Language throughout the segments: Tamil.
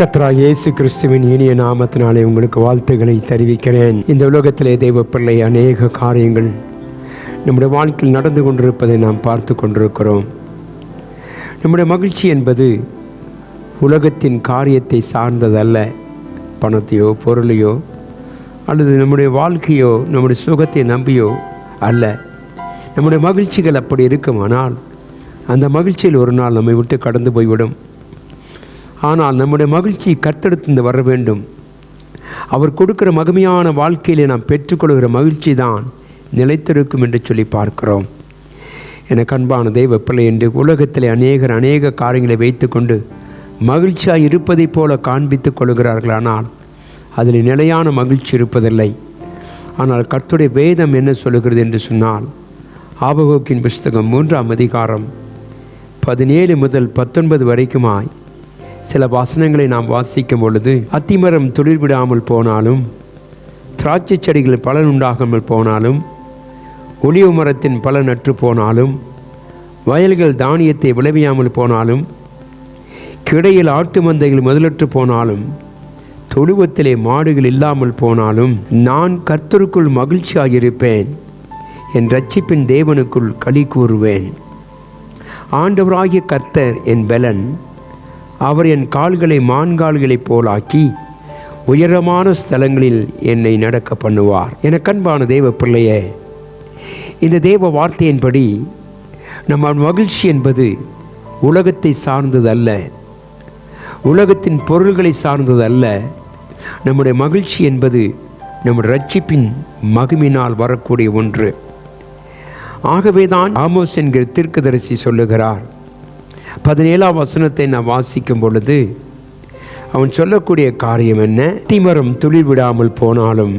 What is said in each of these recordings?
கத்ரா இயேசு கிறிஸ்துவின் இனிய நாமத்தினாலே உங்களுக்கு வாழ்த்துக்களை தெரிவிக்கிறேன். இந்த உலகத்திலே தெய்வ பிள்ளை அநேக காரியங்கள் நம்முடைய வாழ்க்கையில் நடந்து கொண்டிருப்பதை நாம் பார்த்து கொண்டிருக்கிறோம். நம்முடைய மகிழ்ச்சி என்பது உலகத்தின் காரியத்தை சார்ந்ததல்ல. பணத்தையோ பொருளையோ அல்லது நம்முடைய வாழ்க்கையோ நம்முடைய சுகத்தை நம்பியோ அல்ல. நம்முடைய மகிழ்ச்சிகள் அப்படி இருக்குமானால் அந்த மகிழ்ச்சியில் ஒரு நாள் நம்மை விட்டு கடந்து போய்விடும். ஆனால் நம்முடைய மகிழ்ச்சி கத்தெடுத்து வர வேண்டும். அவர் கொடுக்கிற மகிமையான வாழ்க்கையிலே நாம் பெற்றுக்கொள்கிற மகிழ்ச்சி தான் நிலைத்திருக்கும் என்று சொல்லி பார்க்கிறோம். எனக்கு அன்பான தெய்வ பிள்ளை என்று உலகத்தில் அநேகர் அநேக காரியங்களை வைத்துக்கொண்டு மகிழ்ச்சியாக இருப்பதைப் போல காண்பித்துக் கொள்கிறார்கள். ஆனால் அதில் நிலையான மகிழ்ச்சி இருப்பதில்லை. ஆனால் கர்த்தருடைய வேதம் என்ன சொல்லுகிறது என்று சொன்னால் ஆபகோக்கின் புஸ்தகம் மூன்றாம் அதிகாரம் பதினேழு முதல் பத்தொன்பது வரைக்குமாய் சில வசனங்களை நாம் வாசிக்கும் பொழுது அத்திமரம் துளிர் விடாமல் போனாலும் திராட்சை செடிகள் பலன் உண்டாகாமல் போனாலும் ஒளிவு மரத்தின் பலன் நற்று போனாலும் வயல்கள் தானியத்தை விளைவியாமல் போனாலும் கிடையில் ஆட்டு மந்தைகள் முதலற்று போனாலும் தொழுவத்திலே மாடுகள் இல்லாமல் போனாலும் நான் கர்த்தருக்குள் மகிழ்ச்சியாயிருப்பேன் என் ரட்சிப்பின் தேவனுக்குள் களி கூறுவேன். ஆண்டவராகிய கர்த்தர் என் பலன். அவர் என் கால்களை மான்கால்களைப் போலாக்கி உயரமான ஸ்தலங்களில் என்னை நடக்க பண்ணுவார். என கண்பான தேவ பிள்ளையே இந்த தேவ வார்த்தையின்படி நம்ம மகிழ்ச்சி என்பது உலகத்தை சார்ந்தது அல்ல உலகத்தின் பொருள்களை சார்ந்தது அல்ல நம்முடைய மகிழ்ச்சி என்பது நம்முடைய ரட்சிப்பின் மகிமினால் வரக்கூடிய ஒன்று. ஆகவேதான் ஆமோஸ் என்கிற தீர்க்கதரிசி சொல்லுகிறார் பதினேழாம் வசனத்தை நான் வாசிக்கும் பொழுது அவன் சொல்லக்கூடிய காரியம் என்ன? திமரம் துளிர் விடாமல் போனாலும்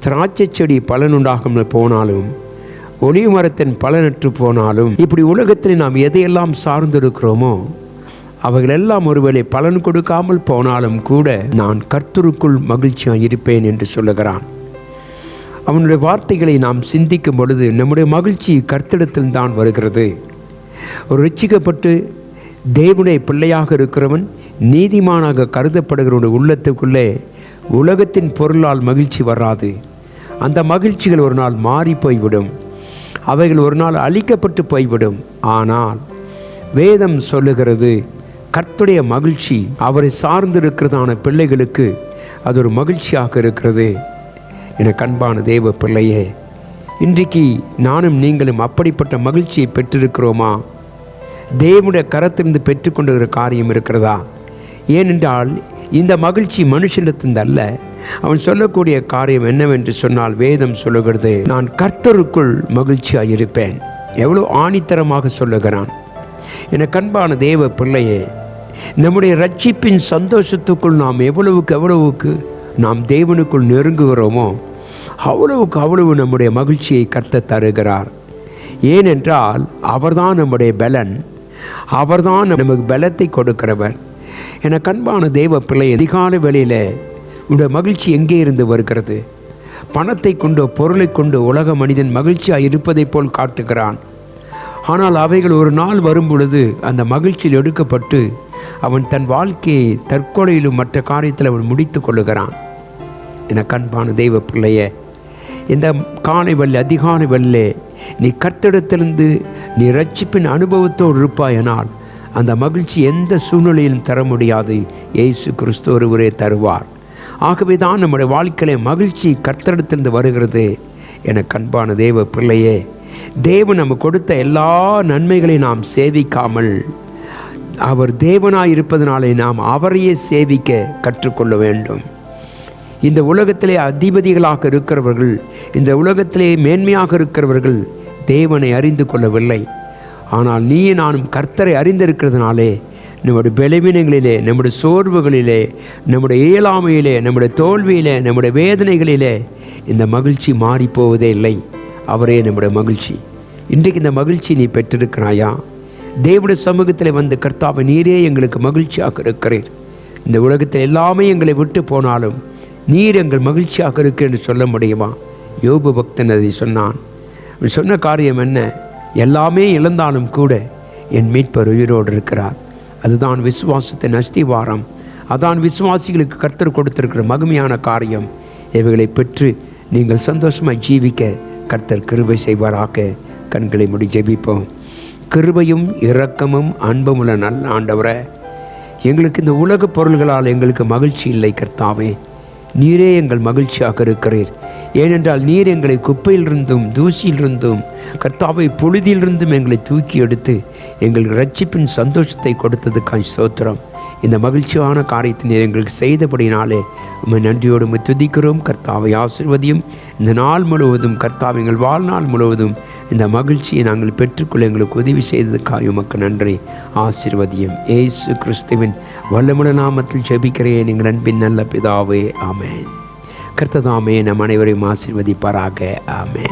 திராட்சை செடி பலனுண்டாகாமல் போனாலும் ஒளி மரத்தின் பலனற்று போனாலும் இப்படி உலகத்தில் நாம் எதையெல்லாம் சார்ந்திருக்கிறோமோ அவைகளெல்லாம் ஒருவேளை பலன் கொடுக்காமல் போனாலும் கூட நான் கர்த்தருக்குள் மகிழ்ச்சியாக இருப்பேன் என்று சொல்லுகிறான். அவனுடைய வார்த்தைகளை நாம் சிந்திக்கும் பொழுது நம்முடைய மகிழ்ச்சி கர்த்திடத்தில் தான் வருகிறது. ஒரு ரட்சிக்கப்பட்டு தேவனுடைய பிள்ளையாக இருக்கிறவன் நீதிமானாக கருதப்படுகிறவனுடைய உள்ளத்துக்குள்ளே உலகத்தின் பொருளால் மகிழ்ச்சி வராது. அந்த மகிழ்ச்சிகள் ஒரு நாள் மாறி போய்விடும். அவைகள் ஒரு நாள் அழிக்கப்பட்டு போய்விடும். ஆனால் வேதம் சொல்லுகிறது கர்த்துடைய மகிழ்ச்சி அவரை சார்ந்திருக்கிறதான பிள்ளைகளுக்கு அது ஒரு மகிழ்ச்சியாக இருக்கிறது. என கண்பான தேவ பிள்ளையே இன்றைக்கு நானும் நீங்களும் அப்படிப்பட்ட மகிழ்ச்சியை பெற்றிருக்கிறோமா? தேவனுடைய கரத்திலிருந்து பெற்றுக்கொண்டுகிற காரியம் இருக்கிறதா? ஏனென்றால் இந்த மகிழ்ச்சி மனுஷனிடத்திலிருந்து அல்ல. அவன் சொல்லக்கூடிய காரியம் என்னவென்று சொன்னால் வேதம் சொல்லுகிறது நான் கர்த்தருக்குள் மகிழ்ச்சியாக இருப்பேன் எவ்வளோ ஆணித்தரமாக சொல்லுகிறான். என கண்பான தேவ பிள்ளையே நம்முடைய ரட்சிப்பின் சந்தோஷத்துக்குள் நாம் எவ்வளவுக்கு எவ்வளவுக்கு நாம் தேவனுக்குள் நெருங்குகிறோமோ அவ்வளவுக்கு அவ்வளவு நம்முடைய மகிழ்ச்சியை கர்த்த தருகிறார். ஏனென்றால் அவர்தான் நம்முடைய பலன். அவர்தான் நமக்கு பலத்தை கொடுக்கிறவர். என கண்பான தெய்வ பிள்ளை அதிகால வேளையில் உடைய மகிழ்ச்சி எங்கே இருந்து வருகிறது? பணத்தை கொண்டு பொருளை கொண்டு உலக மனிதன் மகிழ்ச்சியாக இருப்பதைப் போல் காட்டுகிறான். ஆனால் அவைகள் ஒரு நாள் வரும் பொழுது அந்த மகிழ்ச்சியில் எடுக்கப்பட்டு அவன் தன் வாழ்க்கையை தற்கொலையிலும் மற்ற காரியத்தில் அவன் முடித்து கொள்ளுகிறான். என கண்பான தெய்வ பிள்ளைய இந்த காலை வல்லி அதிகாலை வல்லே நீ கர்த்தடத்திலிருந்து நீ ரட்சிப்பின் அனுபவத்தோடு இருப்பாயனால் அந்த மகிழ்ச்சி எந்த சூழ்நிலையிலும் தர முடியாது. இயேசு கிறிஸ்து ஒருவரே தருவார். ஆகவே தான் நம்முடைய வாழ்க்கையில மகிழ்ச்சி கர்த்தரிடத்திலிருந்து வருகிறது. என கண்பான தேவ பிள்ளையே தேவன் நம்ம கொடுத்த எல்லா நன்மைகளையும் நாம் சேவிக்காமல் அவர் தேவனாய் இருப்பதனாலே நாம் அவரையே சேவிக்க கற்றுக்கொள்ள வேண்டும். இந்த உலகத்திலே அதிபதிகளாக இருக்கிறவர்கள் இந்த உலகத்திலே மேன்மையாக இருக்கிறவர்கள் தேவனை அறிந்து கொள்ளவில்லை. ஆனால் நீயும் நானும் கர்த்தரை அறிந்திருக்கிறதுனாலே நம்முடைய பலவீனங்களிலே நம்முடைய சோர்வுகளிலே நம்முடைய இயலாமையிலே நம்முடைய தோல்வியிலே நம்முடைய வேதனைகளிலே இந்த மகிழ்ச்சி மாறி போவதே இல்லை. அவரே நம்முடைய மகிழ்ச்சி. இன்றைக்கு இந்த மகிழ்ச்சி நீ பெற்றிருக்கிறாயா? தேவனுடைய சமூகத்தில் வந்து கர்த்தாவை நீரே எங்களுக்கு மகிழ்ச்சியாக இருக்கிறீர். இந்த உலகத்தில் எல்லாமே எங்களை விட்டு போனாலும் நீர் எங்கள் மகிழ்ச்சியாக இருக்கு என்று சொல்ல முடியுமா? யோபு பக்தன் அதை சொன்னான். சொன்ன காரியம் என்ன? எல்லாமே இழந்தாலும் கூட என் மீட்பர் உயிரோடு இருக்கிறார். அதுதான் விசுவாசத்தின் அஸ்திவாரம். அதான் விசுவாசிகளுக்கு கர்த்தர் கொடுத்திருக்கிற மகிமையான காரியம். இவைகளை பெற்று நீங்கள் சந்தோஷமாக ஜீவிக்க கர்த்தர் கிருபை செய்வாராக. கண்களை முடி ஜெபிப்போம். கிருபையும் இரக்கமும் அன்புமுள்ள நல்ல ஆண்டவரை எங்களுக்கு இந்த உலகப் பொருள்களால் எங்களுக்கு மகிழ்ச்சி இல்லை கர்த்தாவே. நீரே எங்கள் மகிழ்ச்சியாக இருக்கிறீர். ஏனென்றால் நீர் எங்களை குப்பையிலிருந்தும் தூசியிலிருந்தும் கர்த்தாவை பொழுதிலிருந்தும் எங்களை தூக்கி எடுத்து எங்கள் ரட்சிப்பின் சந்தோஷத்தை கொடுத்ததுக்காய் சோத்திரம் இந்த மகிழ்ச்சியான காரியத்தை நீர் எங்களுக்கு செய்தபடினாலே உண்மை நன்றியோடு உம்மை துதிக்கிறோம். கர்த்தாவை ஆசிர்வதியும். இந்த நாள் முழுவதும் கர்த்தாவை எங்கள் வாழ்நாள் முழுவதும் இந்த மகிழ்ச்சியை நாங்கள் பெற்றுக்கொள்ள எங்களுக்கு உதவி செய்ததுக்காக உமக்கு நன்றி. ஆசிர்வதியும். ஏசு கிறிஸ்துவின் வல்லமுள்ள நாமத்தில் ஜெபிக்கிறேன். எங்கள் அன்பின் நல்ல பிதாவே. ஆமேன். கர்த்ததாமே நம் அனைவரையும் ஆசிர்வதிப்பாராக. ஆமே